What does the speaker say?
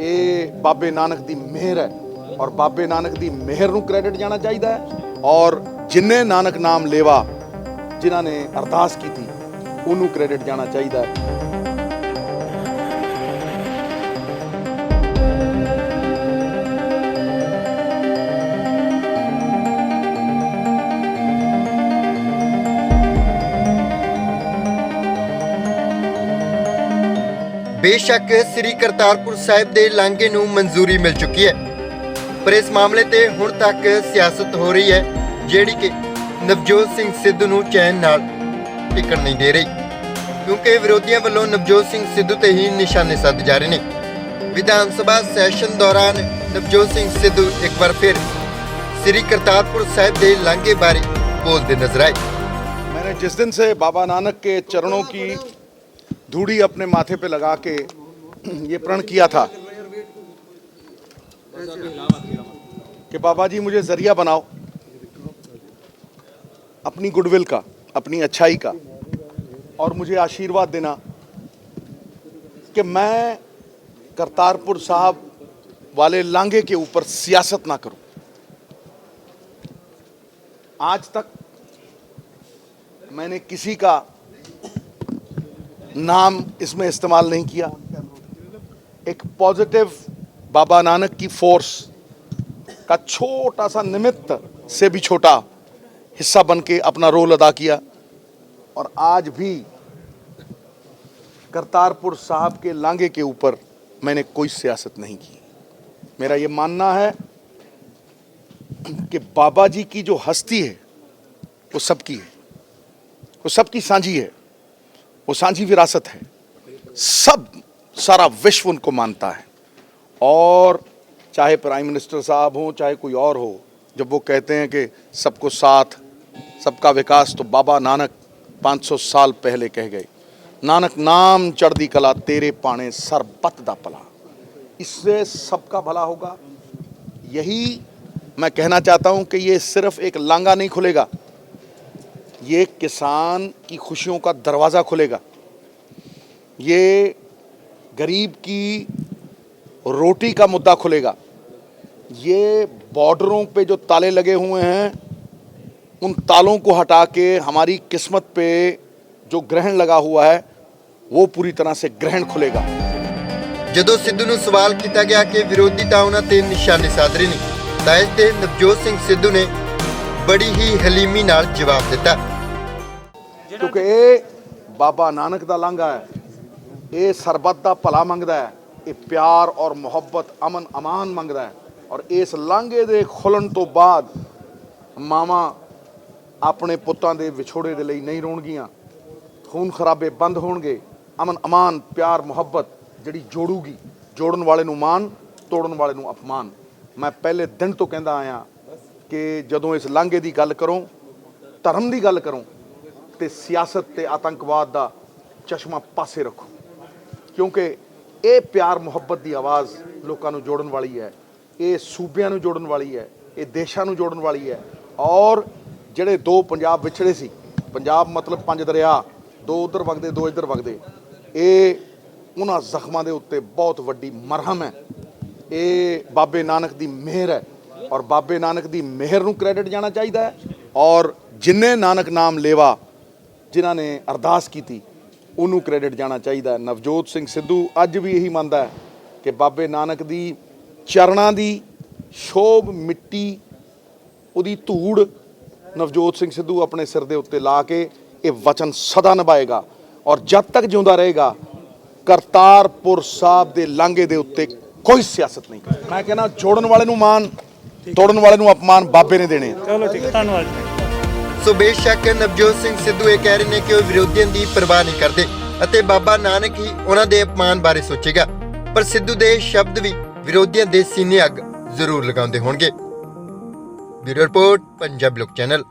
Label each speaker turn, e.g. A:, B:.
A: ਇਹ ਬਾਬੇ ਨਾਨਕ ਦੀ ਮਿਹਰ ਹੈ ਔਰ ਬਾਬੇ ਨਾਨਕ ਦੀ ਮਿਹਰ ਨੂੰ ਕ੍ਰੈਡਿਟ ਜਾਣਾ ਚਾਹੀਦਾ ਹੈ ਔਰ ਜਿਨਨੇ ਨਾਨਕ ਨਾਮ ਲੇਵਾ ਜਿਨ੍ਹਾਂ ਨੇ ਅਰਦਾਸ ਕੀਤੀ, ਉਹਨੂੰ ਕ੍ਰੈਡਿਟ ਜਾਣਾ ਚਾਹੀਦਾ ਹੈ।
B: ਬੇਸ਼ੱਕ ਸ੍ਰੀ ਕਰਤਾਰਪੁਰ ਸਾਹਿਬ ਦੇ ਲਾਂਘੇ ਨੂੰ ਮਨਜ਼ੂਰੀ ਮਿਲ ਚੁੱਕੀ ਹੈ ਪਰ ਇਸ ਮਾਮਲੇ ਤੇ ਹੁਣ ਤੱਕ ਸਿਆਸਤ ਹੋ ਰਹੀ ਹੈ ਜਿਹੜੀ ਕਿ ਨਵਜੋਤ ਸਿੰਘ ਸਿੱਧੂ ਨੂੰ ਚੈਨ ਨਾਲ ਟਿਕਣ ਨਹੀਂ ਦੇ ਰਹੀ ਕਿਉਂਕਿ ਵਿਰੋਧੀਆਂ ਵੱਲੋਂ ਨਵਜੋਤ ਸਿੰਘ ਸਿੱਧੂ ਤੇ ਹੀ ਨਿਸ਼ਾਨੇ ਸਾਧ ਜਾ ਰਹੇ ਨੇ ਵਿਧਾਨ ਸਭਾ ਸੈਸ਼ਨ ਦੌਰਾਨ ਨਵਜੋਤ ਸਿੰਘ ਸਿੱਧੂ ਇੱਕ ਵਾਰ ਫਿਰ ਸ੍ਰੀ ਕਰਤਾਰਪੁਰ ਸਾਹਿਬ ਦੇ ਲਾਂਘੇ ਬਾਰੇ ਬੋਲਦੇ ਨਜ਼ਰ ਆਏ
A: मैंने जिस दिन से बाबा नानक के चरणों की धूड़ी अपने माथे पे लगा के ये प्रण किया था कि बाबा जी मुझे ज़रिया बनाओ, अपनी गुडविल का, अपनी अच्छाई का, और मुझे आशीर्वाद देना कि मैं करतारपुर साहब वाले लांगे के ऊपर सियासत ना करूँ। आज तक मैंने किसी का नाम इसमें इस्तेमाल नहीं किया। एक पॉजिटिव बाबा नानक की फोर्स का छोटा सा निमित्त से भी छोटा हिस्सा बन के अपना रोल अदा किया। और आज भी करतारपुर साहब के लांघे के ऊपर मैंने कोई सियासत नहीं की। मेरा ये मानना है कि बाबा जी की जो हस्ती है, वो सबकी है। वो सबकी साझी है। वो साझी विरासत है सब सारा विश्व उनको मानता है और चाहे प्राइम मिनिस्टर साहब हों चाहे कोई और हो जब वो कहते हैं कि सबको साथ सबका विकास तो बाबा नानक 500 साल पहले कह गए नानक नाम चढ़दी कला तेरे पाने सरबत दा पला इससे सबका भला होगा यही मैं कहना चाहता हूं कि ये सिर्फ एक लांगा नहीं खुलेगा ये किसान की खुशियों का दरवाज़ा खुलेगा ये गरीब की रोटी का मुद्दा खुलेगा ये बॉर्डरों पे जो ताले लगे हुए हैं उन तालों को हटा के हमारी किस्मत पे जो ग्रहण लगा हुआ है वो पूरी तरह से ग्रहण खुलेगा
B: ਜਦੋਂ ਸਿੱਧੂ ਨੂੰ ਸਵਾਲ ਕੀਤਾ ਗਿਆ ਕਿ ਵਿਰੋਧੀ ਤਾਂ ਉਹਨਾਂ ਤੇ ਨਿਸ਼ਾਨੇ ਸਾਧ ਰਹੇ ਨੇ ਤਾਂ ਇਸ ਤੇ ਨਵਜੋਤ ਸਿੰਘ ਸਿੱਧੂ ਨੇ ਬੜੀ ਹੀ ਹਲੀਮੀ ਨਾਲ ਜਵਾਬ ਦਿੱਤਾ
A: ਕਿਉਂਕਿ ਇਹ ਬਾਬਾ ਨਾਨਕ ਦਾ ਲਾਂਘਾ ਹੈ। ਇਹ ਸਰਬੱਤ ਦਾ ਭਲਾ ਮੰਗਦਾ ਹੈ। ਇਹ ਪਿਆਰ ਔਰ ਮੁਹੱਬਤ ਅਮਨ ਅਮਾਨ ਮੰਗਦਾ ਹੈ। ਔਰ ਇਸ ਲਾਂਘੇ ਦੇ ਖੁੱਲਣ ਤੋਂ ਬਾਅਦ ਮਾਵਾਂ ਆਪਣੇ ਪੁੱਤਾਂ ਦੇ ਵਿਛੋੜੇ ਦੇ ਲਈ ਨਹੀਂ ਰੋਣਗੀਆਂ। ਖੂਨ ਖਰਾਬੇ ਬੰਦ ਹੋਣਗੇ। ਅਮਨ ਅਮਾਨ ਪਿਆਰ ਮੁਹੱਬਤ ਜਿਹੜੀ ਜੋੜੂਗੀ ਜੋੜਨ ਵਾਲੇ ਨੂੰ ਮਾਨ ਤੋੜਨ ਵਾਲੇ ਨੂੰ ਅਪਮਾਨ। ਮੈਂ ਪਹਿਲੇ ਦਿਨ ਤੋਂ ਕਹਿੰਦਾ ਆਇਆ ਕਿ ਜਦੋਂ ਇਸ ਲਾਂਘੇ ਦੀ ਗੱਲ ਕਰੋ ਧਰਮ ਦੀ ਗੱਲ ਕਰੋ ਤੇ ਸਿਆਸਤ ਤੇ ਆਤੰਕਵਾਦ ਦਾ ਚਸ਼ਮਾ ਪਾਸੇ ਰੱਖੋ। ਕਿਉਂਕਿ ਇਹ ਪਿਆਰ, ਮੁਹੱਬਤ ਦੀ ਆਵਾਜ਼ ਲੋਕਾਂ ਨੂੰ ਜੋੜਨ ਵਾਲੀ ਹੈ। ਇਹ ਸੂਬਿਆਂ ਨੂੰ ਜੋੜਨ ਵਾਲੀ ਹੈ। ਇਹ ਦੇਸ਼ਾਂ ਨੂੰ ਜੋੜਨ ਵਾਲੀ ਹੈ। ਔਰ ਜਿਹੜੇ ਦੋ ਪੰਜਾਬ ਵਿਛੜੇ ਸੀ, ਪੰਜਾਬ ਮਤਲਬ ਪੰਜ ਦਰਿਆ, ਦੋ ਉਧਰ ਵਗਦੇ, ਦੋ ਇੱਧਰ ਵਗਦੇ, ਇਹ ਉਹਨਾਂ ਜ਼ਖਮਾਂ ਦੇ ਉੱਤੇ ਬਹੁਤ ਵੱਡੀ ਮਰਹਮ ਹੈ। ਇਹ ਬਾਬੇ ਨਾਨਕ ਦੀ ਮਿਹਰ ਹੈ। ਔਰ ਬਾਬੇ ਨਾਨਕ ਦੀ ਮਿਹਰ ਨੂੰ ਕ੍ਰੈਡਿਟ ਜਾਣਾ ਚਾਹੀਦਾ ਹੈ। ਔਰ ਜਿੰਨੇ ਨਾਨਕ ਨਾਮ ਲੇਵਾ ਜਿਨ੍ਹਾਂ ਨੇ ਅਰਦਾਸ ਕੀਤੀ, ਉਹਨੂੰ ਕ੍ਰੈਡਿਟ ਜਾਣਾ ਚਾਹੀਦਾ ਨਵਜੋਤ ਸਿੰਘ ਸਿੱਧੂ ਅੱਜ ਵੀ ਇਹੀ ਮੰਨਦਾ ਹੈ ਕਿ ਬਾਬੇ ਨਾਨਕ ਦੀ ਚਰਨਾਂ ਦੀ ਸ਼ੋਭ ਮਿੱਟੀ, ਉਹਦੀ ਧੂੜ ਨਵਜੋਤ ਸਿੰਘ ਸਿੱਧੂ ਆਪਣੇ ਸਿਰ ਦੇ ਉੱਤੇ ਲਾ ਕੇ ਇਹ ਵਚਨ ਸਦਾ ਨਿਭਾਏਗਾ ਔਰ ਜਦ ਤੱਕ ਜਿਉਂਦਾ ਰਹੇਗਾ, ਕਰਤਾਰਪੁਰ ਸਾਹਿਬ ਦੇ ਲਾਂਘੇ ਦੇ ਉੱਤੇ ਕੋਈ ਸਿਆਸਤ ਨਹੀਂ। ਮੈਂ ਕਹਿੰਦਾ, ਜੋੜਨ ਵਾਲੇ ਨੂੰ ਮਾਨ ਤੋੜਨ ਵਾਲੇ ਨੂੰ ਅਪਮਾਨ ਬਾਬੇ ਨੇ ਦੇਣੇ
C: ਚਲੋ ਠੀਕ ਧੰਨਵਾਦ
B: ਸੋ ਬੇਸ਼ੱਕ ਨਵਜੋਤ ਸਿੰਘ ਸਿੱਧੂ ਇਹ ਕਹਿ ਰਹੇ ਨੇ ਕਿ ਉਹ ਵਿਰੋਧੀਆਂ ਦੀ ਪਰਵਾਹ ਨਹੀਂ ਕਰਦੇ ਅਤੇ ਬਾਬਾ ਨਾਨਕ ਹੀ ਉਹਨਾਂ ਦੇ ਅਪਮਾਨ ਬਾਰੇ ਸੋਚੇਗਾ। ਪਰ ਸਿੱਧੂ ਦੇ ਸ਼ਬਦ ਵੀ ਵਿਰੋਧੀਆਂ ਦੇ ਸੀਨੇ ਅੱਗ ਜ਼ਰੂਰ ਲਗਾਉਂਦੇ ਹੋਣਗੇ। ਬਿਊਰੋ ਰਿਪੋਰਟ, ਪੰਜਾਬ ਲੋਕ ਚੈਨਲ।